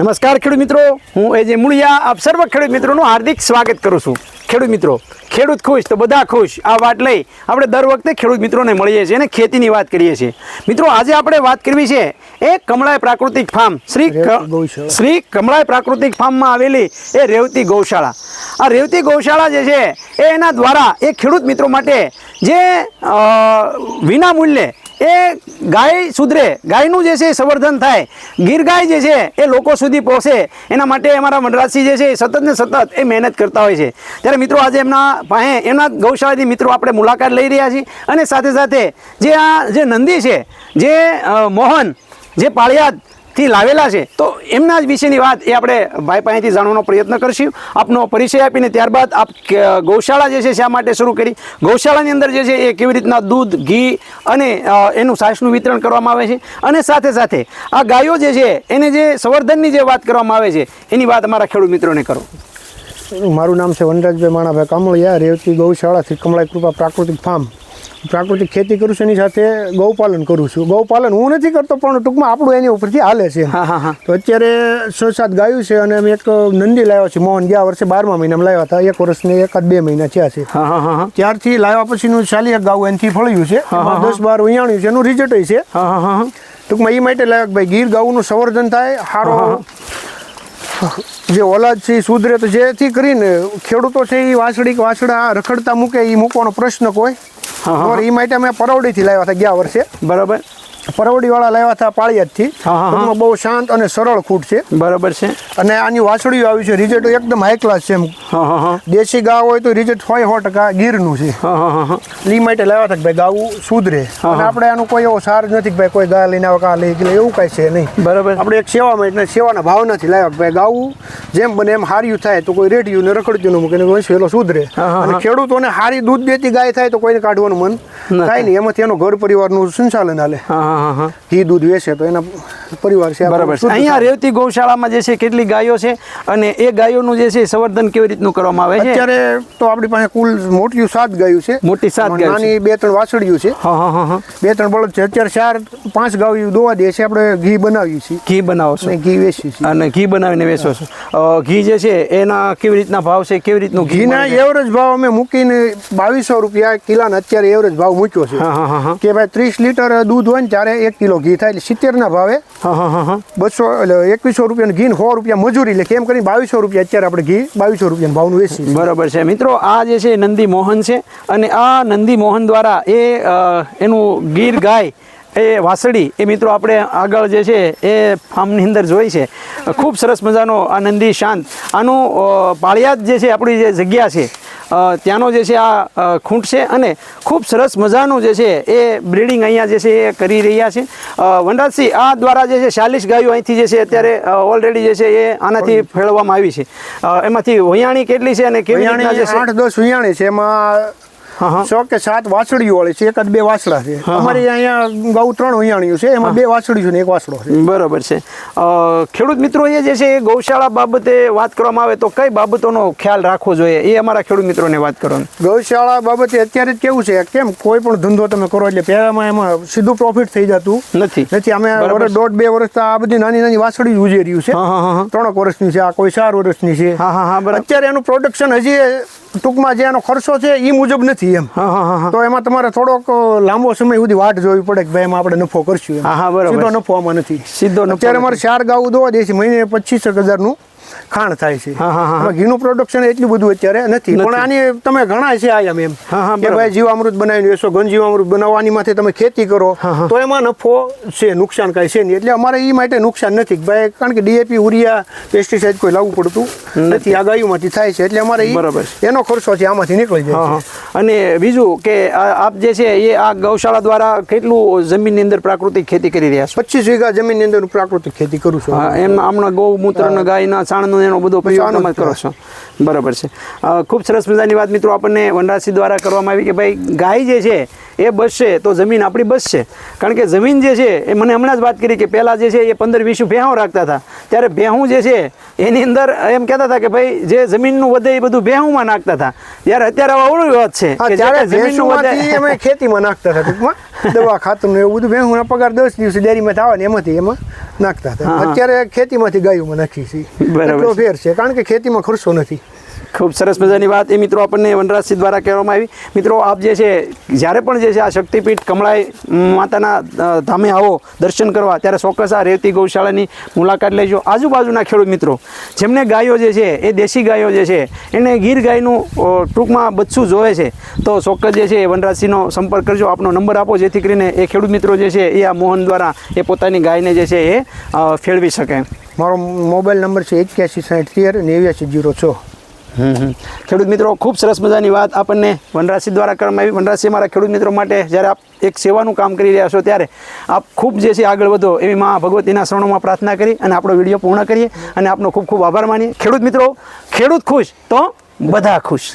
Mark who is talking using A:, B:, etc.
A: નમસ્કાર ખેડૂત મિત્રો. હું એ જે મૂળિયા આપ સર્વ ખેડૂત મિત્રોનું હાર્દિક સ્વાગત કરું છું. ખેડૂત મિત્રો ખેડૂત ખુશ તો બધા ખુશ. આ વાત લઈ આપણે દર વખતે ખેડૂત મિત્રોને મળીએ છીએ અને ખેતીની વાત કરીએ છીએ. મિત્રો આજે આપણે વાત કરવી છે એ કમળાય પ્રાકૃતિક ફાર્મ. શ્રી શ્રી કમળાય પ્રાકૃતિક ફાર્મમાં આવેલી એ રેવતી ગૌશાળા. આ રેવતી ગૌશાળા જે છે એ એના દ્વારા એ ખેડૂત મિત્રો માટે જે વિના મૂલ્યે એ ગાય સુધરે. ગાયનું જે છે એ સંવર્ધન થાય. ગીર ગાય જે છે એ લોકો સુધી પહોંચે. એના માટે અમારા વનરાજસિંહ જે છે એ સતત ને સતત એ મહેનત કરતા હોય છે. ત્યારે મિત્રો આજે એમના પાસે એમના ગૌશાળાથી મિત્રો આપણે મુલાકાત લઈ રહ્યા છીએ. અને સાથે સાથે જે આ જે નંદી છે, જે મોહન, જે પાળિયાદથી લાવેલા છે. તો એમના જ વિશેની વાત એ આપણે ભાઈ પાસેથી જાણવાનો પ્રયત્ન કરશું. આપનો પરિચય આપીને ત્યારબાદ આપ ગૌશાળા જે છે, શા માટે શરૂ કરી? ગૌશાળાની અંદર જે છે, એ કેવી રીતના દૂધ, ઘી અને એનું સાસનું વિતરણ કરવામાં આવે છે. અને સાથે સાથે આ ગાયો જે છે, એને જે સંવર્ધનની જે વાત કરવામાં આવે છે, એની વાત અમારા ખેડૂત મિત્રોને કરો.
B: મારું નામ છે વનરાજભાઈ માણાભાઈ કામળિયા રેવતી ગૌશાળાથી કમળાઈ કૃપા પ્રાકૃતિક ફાર્મ. પ્રાકૃતિક ખેતી કરું છું એની સાથે ગૌપાલન કરું છું. ગૌપાલન હું નથી કરતો પણ ટૂંકમાં આપણું એની ઉપરથી હાલે છે.
A: હા હા હા.
B: તો અત્યારે છ સાત ગાયું છે અને અમે એક નંદી લાવ્યા છે મોહન. ગયા વર્ષે બારમા મહિનામાં લાવ્યા હતા. એક વર્ષને એકાદ બે મહિના થયા છે.
A: હા હા હા
B: ત્યારથી લાવ્યા પછીનું ચાલી એક ગાવું એનાથી ફળ્યું છે. દસ બાર ઉયાણ્યું છે એનું રિઝલ્ટ છે.
A: હા હા
B: ટૂંકમાં એ માટે લાયક ભાઈ ગીર ગાઉનું સંવર્ધન થાય સારો જે ઓલાદ છે એ સુધરે તો જેથી કરીને ખેડૂતો છે એ વાસડી કે વાછડા રખડતા મૂકે એ મૂકવાનો પ્રશ્ન કોઈ.
A: હા, હા.
B: એ માટે અમે પરવડીથી લાવ્યા હતા ગયા વર્ષે.
A: બરાબર.
B: પરવડીવાળા લાવ્યા હતા પાળિયાદથી. ટૂંકમાં બહુ શાંત અને સરળ ખૂટ છે.
A: બરાબર છે.
B: અને આની વાછડીઓ આવી છે રિઝલ્ટ એકદમ હાઈ ક્લાસ છે એમ.
A: હા હા હા.
B: દેશી ગાવ હોય તો રિઝલ્ટ હોય સો ટકા ગીરનું છે. એ માટે લાવ્યા હતા કે ભાઈ ગાવું સુધરે. અને આપણે આનું કોઈ એવો સાર નથી કે ભાઈ કોઈ ગા લઈને આવે કા લઈ ગયેલા એવું કાંઈ છે નહીં.
A: બરાબર.
B: આપણે એક સેવા માટે સેવાના ભાવનાથી લાવ્યા કે ભાઈ ગાવું જેમ બને એમ હાર્યું થાય તો કોઈ રેડિયું ને રખડ્યું ન મૂકીને વંશ વેલો સુધરે. અને ખેડૂતોને હારી દૂધ દેતી ગાય થાય તો કોઈને કાઢવાનું મન થાય નહીં. એમાંથી એનો ઘર પરિવારનું સંચાલન હાલે. ઘી દૂધ વેચે તો એના પરિવાર છે
A: બરાબર અહીંયા. રેવતી ગૌશાળામાં જે છે કેટલી ગાયો છે અને એ ગાયોનું જે છે સંવર્ધન કેવી રીતનું કરવામાં આવે છે?
B: અત્યારે તો આપણી પાસે કુલ મોટી સાત ગાયું છે.
A: મોટી સાત ગાયો
B: નાની બે ત્રણ વાછડિયું છે. બે ત્રણ બળદ છે. અત્યારે ચાર પાંચ ગાયું દોવા દે છે. આપણે ઘી બનાવીએ છીએ.
A: ઘી બનાવો છો.
B: ઘી વેચીએ છીએ.
A: અને ઘી બનાવીને વેચો છો. ઘી જે છે એના કેવી રીતના ભાવ છે કેવી રીતનું
B: ઘીના? એવરેજ ભાવ અમે મૂકીને બાવીસો રૂપિયા કિલાના અત્યારે એવરેજ ભાવ મૂક્યો છે.
A: હા હા હા હા.
B: કે ભાઈ ત્રીસ લીટર દૂધ હોય ને ત્યારે એક કિલો ઘી થાય. એટલે સિત્તેરના ભાવે
A: હા હા હા હા.
B: બસો એટલે એકવીસો રૂપિયા ઘી સો રૂપિયા મજૂરી લે. કેમ કરીને બાવીસો રૂપિયા અત્યારે આપણે ઘી બાવીસો રૂપિયા ભાવનું વેચીએ
A: બરાબર છે. મિત્રો આ જે છે નંદી મોહન છે. અને આ નંદી મોહન દ્વારા એ એનું ગીર ગાય એ વાસળી એ મિત્રો આપણે આગળ જે છે એ ફાર્મની અંદર જોઈ છે. ખૂબ સરસ મજાનો આ નંદી શાંત. આનું પાળિયાદ જે છે આપણી જે જગ્યા છે ત્યાંનો જે છે આ ખૂંટ છે અને ખૂબ સરસ મજાનું જે છે એ બ્રીડિંગ અહીંયા જે છે એ કરી રહ્યા છે. વનરાજસિંહ આ દ્વારા જે છે ચાલીસ ગાયો અહીંથી જે છે અત્યારે ઓલરેડી જે છે એ આનાથી ફેળવવામાં આવી છે. એમાંથી વૈયાણી કેટલી છે અને કેવી
B: આઠ દસ વૈયાણી છે. એમાં સો કે સાત વાછડીઓ વાળી છે એકાદ બે વાછડા છે. અમારી અહીંયા ગૌ ત્રણ વિયાણીઓ છે એમાં બે વાછડીઓ છે ને એક વાછડો છે.
A: બરાબર છે. ખેડૂત મિત્રો એ જે છે એ ગૌશાળા બાબતે વાત કરવામાં આવે તો કઈ બાબતોનો ખ્યાલ રાખવો જોઈએ? એ અમારા ખેડૂત મિત્રોને વાત કરવાની.
B: ગૌશાળા બાબતે અત્યારે જ કેવું છે કેમ કોઈ પણ ધંધો તમે કરો એટલે પહેલામાં એમાં સીધું પ્રોફિટ થઈ જતું.
A: નથી.
B: નથી અમે વર્ષ દોઢ બે વર્ષ આ બધી નાની નાની વાછડી જ ઉજેર્યું છે.
A: હા હા હા હા.
B: વર્ષની છે આ કોઈ ચાર વર્ષની છે.
A: હા હા હા બરાબર.
B: અત્યારે એનું પ્રોડક્શન હજી ટૂંકમાં જે એનો ખર્ચો છે એ મુજબ નથી એમ.
A: હા હા હા હા.
B: તો એમાં તમારે થોડોક લાંબો સમય સુધી વાટ જોવી પડે કે ભાઈ એમાં આપણે નફો કરશું
A: હા, બરાબર.
B: સીધો નફો આમાં નથી.
A: સીધો
B: અત્યારે અમારે ચાર ગાવું દો દે છે મહિને પચીસ હજારનું ખાણ થાય છે. ઘીનું પ્રોડક્શન એટલું બધું અત્યારે નથી. પણ આની તમે ઘણા છે આયમ એમ. કે ભાઈ જીવામૃત બનાવીને એસો ઘન જીવામૃત બનાવવાની માથે તમે ખેતી કરો. તો એમાં નફો છે નુકસાન કાંઈ છે નહીં. એટલે અમારે એ માટે નુકસાન નથી. ભાઈ કારણ કે ડીએપી ઉરિયા પેસ્ટિસાઇડ કોઈ લાવવું પડતું નથી. આ ગાયોમાંથી થાય છે. એટલે અમારે
A: બરાબર.
B: એનો ખર્ચો છે આમાંથી નીકળી જાય
A: અને બીજું કે આપ જે છે એ આ ગૌશાળા દ્વારા કેટલું જમીનની અંદર પ્રાકૃતિક ખેતી કરી રહ્યા છો?
B: પચીસ વીઘા જમીનની અંદર પ્રાકૃતિક ખેતી કરું છું.
A: એમ હમણાં ગૌમૂત્ર ગાયના છાણનો એનો બધો
B: ઉપયોગ
A: તમે કરો છો. બરાબર છે. ખૂબ સરસ મજાની વાત મિત્રો આપણને વનરાશિ દ્વારા કરવામાં આવી કે ભાઈ ગાય જે છે એ બસશે તો જમીન આપણી બસશે. કારણ કે જમીન જે છે એ મને હમણાં જ વાત કરી કે પહેલાં જે છે એ પંદર વીસ ભેહું રાખતા હતા. ત્યારે ભેહું જે છે એની અંદર એમ કહેતા હતા કે ભાઈ જે જમીનનું વધે એ બધું ભેહુંમાં નાખતા હતા. ત્યારે અત્યારે અવળું વાત છે કે જ્યારે જમીનનું વધે
B: અમે ખેતીમાં નાખતા હતા ટૂંકમાં. દવા ખાતરનું એવું બધું. ભેંસોના પગાર દસ દિવસે ડેરીમાં થવા ને એમાંથી એમાં. નાખતા હતા. અત્યારે ખેતીમાંથી ગાયોમાં નાખી છીએ એટલો ફેર છે કારણ કે ખેતીમાં ખર્ચો નથી.
A: ખૂબ સરસ મજાની વાત. એ મિત્રો આપણને વનરાજસિંહ દ્વારા કહેવામાં આવી. મિત્રો, આપ જે છે, જ્યારે પણ જે છે, આ શક્તિપીઠ કમળાઈ માતાના ધામે આવો દર્શન કરવા, ત્યારે ચોક્કસ આ રેવતી ગૌશાળાની મુલાકાત લેજો. આજુબાજુના ખેડૂત મિત્રો, જેમને ગાયો જે છે, એ દેશી ગાયો જે છે, એને ગીર ગાયનું ટૂંકમાં બચ્છું જોવે છે. તો ચોક્કસ જે છે, એ વનરાજસિંહનો સંપર્ક કરજો. આપનો નંબર આપો, જેથી કરીને એ ખેડૂત મિત્રો જે છે, એ આ મોહન દ્વારા એ પોતાની ગાયને જે છે, એ ફેળવી શકે.
B: મારો મોબાઈલ નંબર છે એક્યાસી સાઠ તેર નેવ્યાસી જીરો છ.
A: ખેડૂત મિત્રો, ખૂબ સરસ મજાની વાત આપણને વનરાજસિંહ દ્વારા કરવામાં આવી. વનરાજસિંહ મારા ખેડૂત મિત્રો માટે જ્યારે આપ એક સેવાનું કામ કરી રહ્યા છો ત્યારે આપ ખૂબ જે છે આગળ વધો એવી મા ભગવતીના શરણોમાં પ્રાર્થના કરી અને આપણો વીડિયો પૂર્ણ કરીએ અને આપનો ખૂબ ખૂબ આભાર માનીએ. ખેડૂત મિત્રો, ખેડૂત ખુશ તો બધા ખુશ.